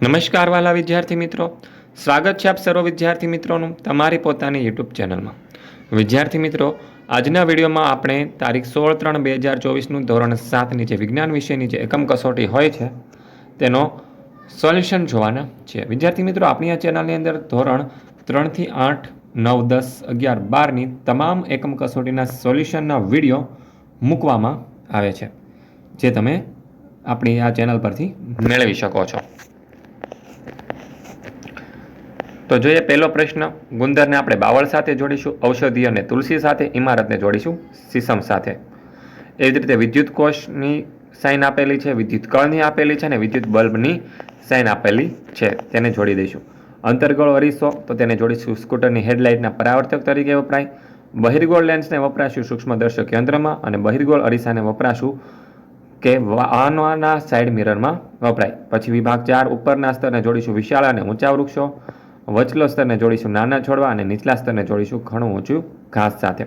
નમસ્કાર વાલા વિદ્યાર્થી મિત્રો. સ્વાગત છે આપ સર્વ વિદ્યાર્થી મિત્રોનું તમારી પોતાની યુટ્યુબ ચેનલમાં. વિદ્યાર્થી મિત્રો, આજના વિડીયોમાં આપણે તારીખ સોળ ત્રણ બે હજાર ચોવીસનું ધોરણ સાતની જે વિજ્ઞાન વિષયની જે એકમ કસોટી હોય છે, તેનો સોલ્યુશન જોવાના છે. વિદ્યાર્થી મિત્રો, આપણી આ ચેનલની અંદર ધોરણ ત્રણથી આઠ, નવ, દસ, અગિયાર, બારની તમામ એકમ કસોટીના સોલ્યુશનના વીડિયો મૂકવામાં આવે છે, જે તમે આપણી આ ચેનલ પરથી મેળવી શકો છો. તો જોઈએ પહેલો પ્રશ્ન, ગુંદરને આપણે બાવળ સાથે જોડીશું ઔષધિ અને તુલસી સાથે, ઇમારતને જોડીશું સીસમ સાથે. એવી જ રીતે વિદ્યુત કોષની સાઇન આપેલી છે, વિદ્યુત કળની આપેલી છે અને વિદ્યુત બલ્બની સાઇન આપેલી છે, તેને જોડી દઈશું. અંતર્ગોળ અરીસો તો તેને જોડીશું સ્કૂટરની હેડલાઇટના પરાવર્તક તરીકે વપરાય. બહિર્ગોળ લેન્સને વપરાશું સૂક્ષ્મદર્શક યંત્રમાં અને બહિર્ગોળ અરીસાને વપરાશું કે વાહનોના સાઇડ મિરરમાં વપરાય. પછી વિભાગ ચાર, ઉપરના સ્તરને જોડીશું વિશાળ અને ઊંચા વૃક્ષો. વચલો સ્તરને જોડીશું નાના છોડવા અને નીચલા સ્તરને જોડીશું ઘણું ઊંચું ઘાસ સાથે.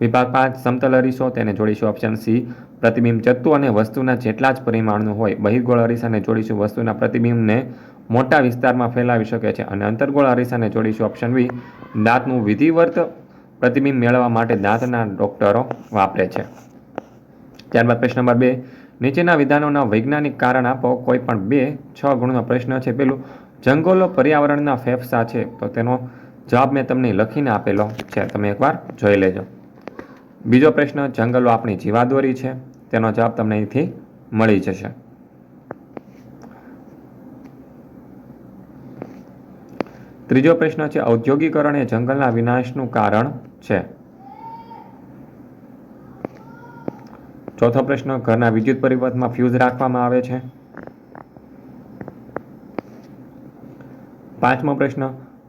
વિભાગ પાંચ, સમતલ અરીસો, તેને જોડીશું ઓપ્શન સી પ્રતિબિંબ જથ્થું અને વસ્તુના જેટલા જ પરિમાણનું હોય, બહિર્ગોળ અરીસાને જોડીશું વસ્તુના પ્રતિબિંબને મોટા વિસ્તારમાં ફેલાવી શકે છે અને અંતર્ગોળ અરીસાને જોડીશું ઓપ્શન બી દાંતનું વિધિવર્ત પ્રતિબિંબ મેળવવા માટે દાંતના ડોક્ટરો વાપરે છે. ત્યારબાદ પ્રશ્ન નંબર બે. નીચેના વિધાનોના વૈજ્ઞાનિક કારણ આપો. કોઈ પણ બે, છ ગુણનો પ્રશ્ન છે. પેલું જંગલો પર્યાવરણના ફેફસા છે, તો તેનો જવાબ મેં તમને લખીને આપેલો છે, તમે એકવાર જોઈ લેજો. બીજો પ્રશ્ન, જંગલો આપણી જીવાદોરી છે, તેનો જવાબ તમને અહીંથી મળી જશે. ત્રીજો પ્રશ્ન છે, ઔદ્યોગિકરણ એ જંગલના વિનાશનું કારણ છે. ચોથો પ્રશ્ન, ઘરના વિદ્યુત પરિપથમાં ફ્યુઝ રાખવામાં આવે છે. પાંચમો પ્રશ્ન,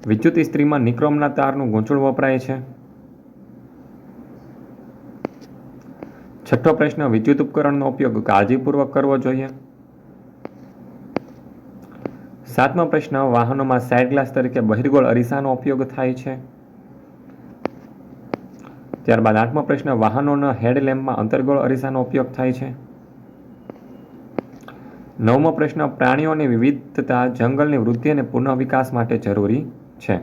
વિદ્યુત ઇસ્ત્રીમાં નિક્રોમના તારનું ગૂંચળું વપરાય છે? છઠ્ઠો પ્રશ્ન, વિદ્યુત ઉપકરણનો ઉપયોગ કાળજીપૂર્વક કરવો જોઈએ? સાતમો પ્રશ્ન, વાહનોમાં સાઇડ ગ્લાસ તરીકે બહિર્ગોળ અરીસાનો ઉપયોગ થાય છે? ત્યારબાદ આઠમો પ્રશ્ન, વાહનોના હેડલેમ્પમાં અંતર્ગોળ અરીસાનો ઉપયોગ થાય છે? નવમો પ્રશ્ન, પ્રાણીઓની વિવિધતા, જંગલની વૃદ્ધિ અને પુનઃ વિકાસ માટે જરૂરી છે.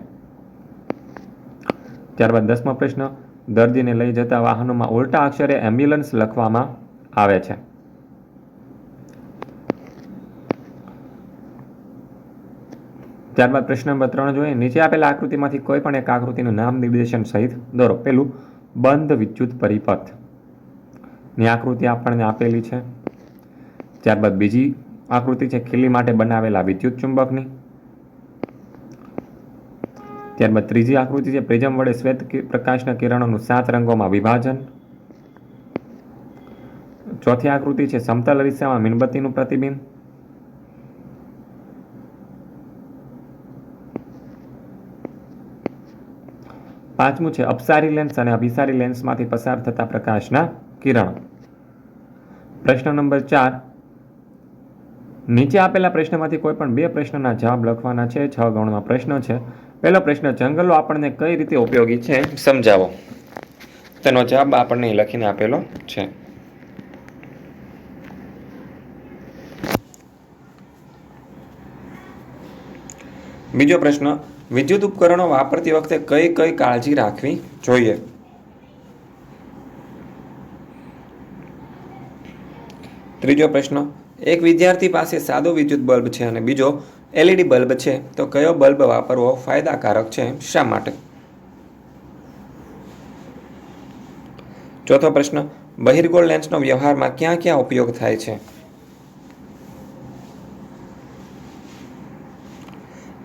ત્યારબાદ દસમો પ્રશ્ન, દર્દીને લઈ જતા વાહનોમાં ઉલટા અક્ષરે એમ્બ્યુલન્સ લખવામાં આવે છે. ત્યારબાદ પ્રશ્ન નંબર ત્રણ જોઈએ. નીચે આપેલા આકૃતિમાંથી કોઈ પણ એક આકૃતિનું નામ, નિર્દેશન સહિત દોરો. પેલું બંધ વિદ્યુત પરિપથ. ની આકૃતિ આપણને આપેલી છે. ત્યારબાદ બીજી આકૃતિ છે, ખીલી માટે બનાવેલા વિદ્યુત ચુંબકની. ત્યારબાદ ત્રીજી આકૃતિ છે, પ્રિઝમ વડે શ્વેત પ્રકાશના કિરણોનું સાત રંગોમાં વિભાજન. ચોથી આકૃતિ છે, સમતલ અરીસામાં મીણબત્તીનું પ્રતિબિંબ. પાંચમું છે, અપસારી લેન્સ અને અભિસારી લેન્સમાંથી પસાર થતા પ્રકાશના કિરણો. પ્રશ્ન નંબર ચાર નીચે આપેલા પ્રશ્નમાંથી કોઈ પણ બે પ્રશ્નના જવાબ લખવાના છે, છ ગણનો પ્રશ્ન છે. પહેલો પ્રશ્ન, જંગલો આપણને કઈ રીતે ઉપયોગી છે? સમજાવો. તેનો જવાબ આપણને લખીને આપેલો છે. બીજો પ્રશ્ન, વિદ્યુત ઉપકરણો વાપરતી વખતે કઈ કઈ કાળજી રાખવી જોઈએ? ત્રીજો પ્રશ્ન એક વિદ્યાર્થી પાસે સાદો વિદ્યુત બલ્બ છે અને બીજો એલઈડી બલ્બ છે. તો કયો બલ્બ વાપરવો ફાયદાકારક છે? શા માટે? ચોથો પ્રશ્ન, બહિર્ગોળ લેન્સનો વ્યવહારમાં ક્યાં ક્યાં ઉપયોગ થાય છે?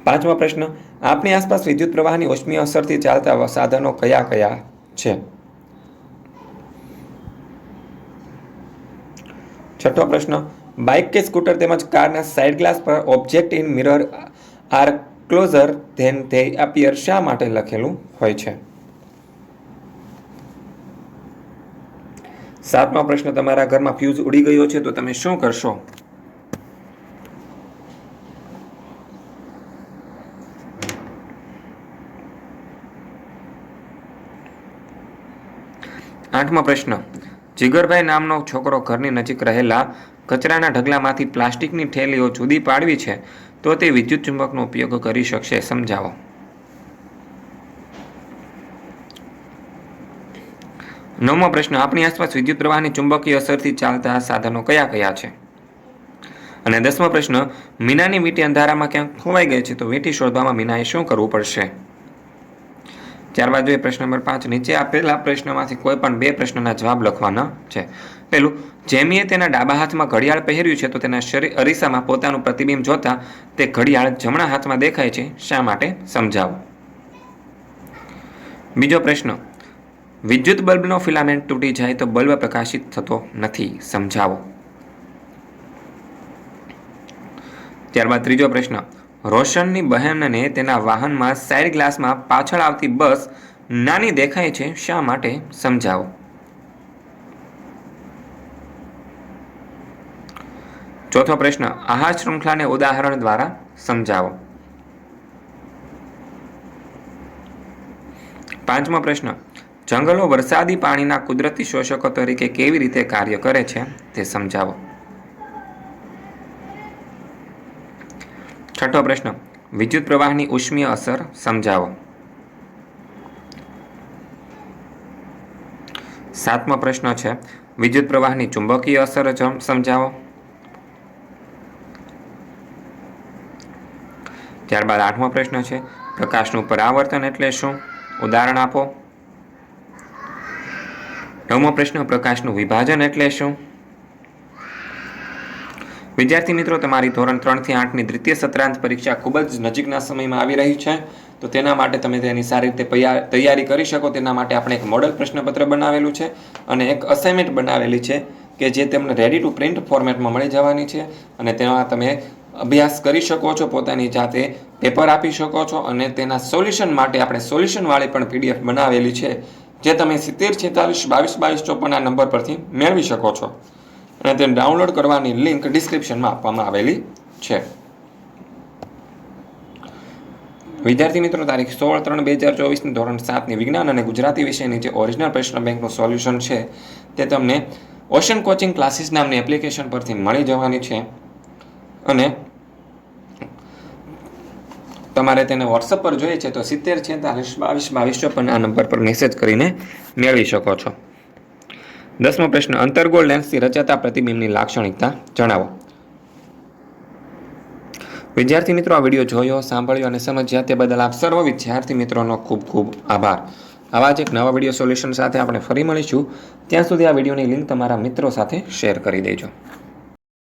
પાંચમો પ્રશ્ન આપણી આસપાસ વિદ્યુત પ્રવાહની ઉષ્મીય અસરથી ચાલતા સાધનો કયા કયા છે? છઠ્ઠો પ્રશ્ન બાઇક કે સ્કૂટર તેમજ કારના સાઇડ ગ્લાસ પર object in mirror are closer than they appear શા માટે લખેલું હોય છે? સાતમો પ્રશ્ન તમારા ઘરમાં ફ્યુઝ ઉડી ગયો છે તો તમે શું કરશો? આઠમો પ્રશ્ન. જીગરભાઈ નામનો છોકરો ઘરની નજીક રહેલા કચરાના ઢગલામાંથી પ્લાસ્ટિકની થેલીઓ જુદી પાડવી છે, તો તે વિદ્યુત ચુંબકનો ઉપયોગ કરી શકશે, સમજાવો. નવમો પ્રશ્ન, આપણી આસપાસ વિદ્યુત પ્રવાહની ચુંબકીય અસરથી ચાલતા સાધનો કયા કયા છે? અને દસમો પ્રશ્ન, મીનાની વીંટી અંધારામાં ક્યાંક ખોવાઈ ગઈ છે, તો વીંટી શોધવામાં મીનાએ શું કરવું પડશે? ત્યારબાદ જોઈએ પ્રશ્ન નંબર પાંચ. નીચે આપેલા પ્રશ્નમાંથી કોઈ પણ બે પ્રશ્નના જવાબ લખવાના છે. પહેલું, જેમીએ તેના ડાબા હાથમાં ઘડિયાળ પહેર્યું છે તો તેના શરીર અરીસામાં પોતાનું પ્રતિબિંબ જોતા તે ઘડિયાળ જમણા હાથમાં દેખાય છે. શા માટે? સમજાવો. બીજો પ્રશ્ન, વિદ્યુત બલ્બનો ફિલામેન્ટ તૂટી જાય તો બલ્બ પ્રકાશિત થતો નથી. સમજાવો. ત્યારબાદ ત્રીજો પ્રશ્ન રોશનની બહેનને તેના વાહનમાં સાઇડ ગ્લાસમાં પાછળ આવતી બસ નાની દેખાય છે, શા માટે? સમજાવો. ચોથો પ્રશ્ન, આહાર શૃંખલાને ઉદાહરણ દ્વારા સમજાવો. પાંચમો પ્રશ્ન, જંગલો વરસાદી પાણીના કુદરતી શોષકો તરીકે કેવી રીતે કાર્ય કરે છે, તે સમજાવો. છઠ્ઠો પ્રશ્ન. વિદ્યુત પ્રવાહની ઉષ્મીય અસર સમજાવો. સાતમો પ્રશ્ન છે. વિદ્યુત પ્રવાહની ચુંબકીય અસર સમજાવો. ત્યારબાદ આઠમો પ્રશ્ન છે. પ્રકાશનું પરાવર્તન એટલે શું? ઉદાહરણ આપો. નવમો પ્રશ્ન, પ્રકાશનું વિભાજન એટલે શું? વિદ્યાર્થી મિત્રો, તમારી ધોરણ ત્રણથી આઠની દ્વિતીય સત્રાંત પરીક્ષા ખૂબ જ નજીકના સમયમાં આવી રહી છે. તો તેના માટે તમે તેની સારી રીતે તૈયારી કરી શકો. તેના માટે આપણે એક મોડલ પ્રશ્નપત્ર બનાવેલું છે અને એક અસાઇનમેન્ટ બનાવેલી છે કે જે તમને રેડી ટુ પ્રિન્ટ ફોર્મેટમાં મળી જવાની છે અને તેમાં તમે અભ્યાસ કરી શકો છો, પોતાની જાતે પેપર આપી શકો છો અને તેના સોલ્યુશન માટે આપણે સોલ્યુશનવાળી પણ પીડીએફ બનાવેલી છે, જે તમે સિત્તેર છેતાલીસ બાવીસ બાવીસ ચોપન આ નંબર પરથી મેળવી શકો છો. અને તેને ડાઉનલોડ કરવાની લિંક ડિસ્ક્રિપ્શનમાં આપવામાં આવેલી છે. વિદ્યાર્થી મિત્રો, તારીખ સોળ ત્રણ બે હજાર ચોવીસની ધોરણ સાતની વિજ્ઞાન અને ગુજરાતી વિષયની જે ઓરિજિનલ પ્રશ્ન બેંકનું સોલ્યુશન છે, તે તમને ઓશન કોચિંગ ક્લાસીસ નામની એપ્લિકેશન પરથી મળી જવાની છે. અને તમારે તેને વોટ્સઅપ પર જોઈએ છે તો સિત્તેર, છેતાલીસ, બાવીસ બાવીસ ચોપન આ નંબર પર મેસેજ કરીને મેળવી શકો છો. દસમો પ્રશ્ન, અંતર્ગોળ લેન્સથી રચાતા પ્રતિબિંબની લાક્ષણિકતા જણાવો. વિદ્યાર્થી મિત્રો, આ વીડિયો જોયો, સાંભળ્યો અને સમજ્યા તે બદલ આપ સર્વ વિદ્યાર્થી મિત્રોનો ખૂબ ખૂબ આભાર. આવા જ એક નવા વીડિયો સોલ્યુશન સાથે આપણે ફરી મળીશું. ત્યાં સુધી આ વિડીયોની લિંક તમારા મિત્રો સાથે શેર કરી દેજો.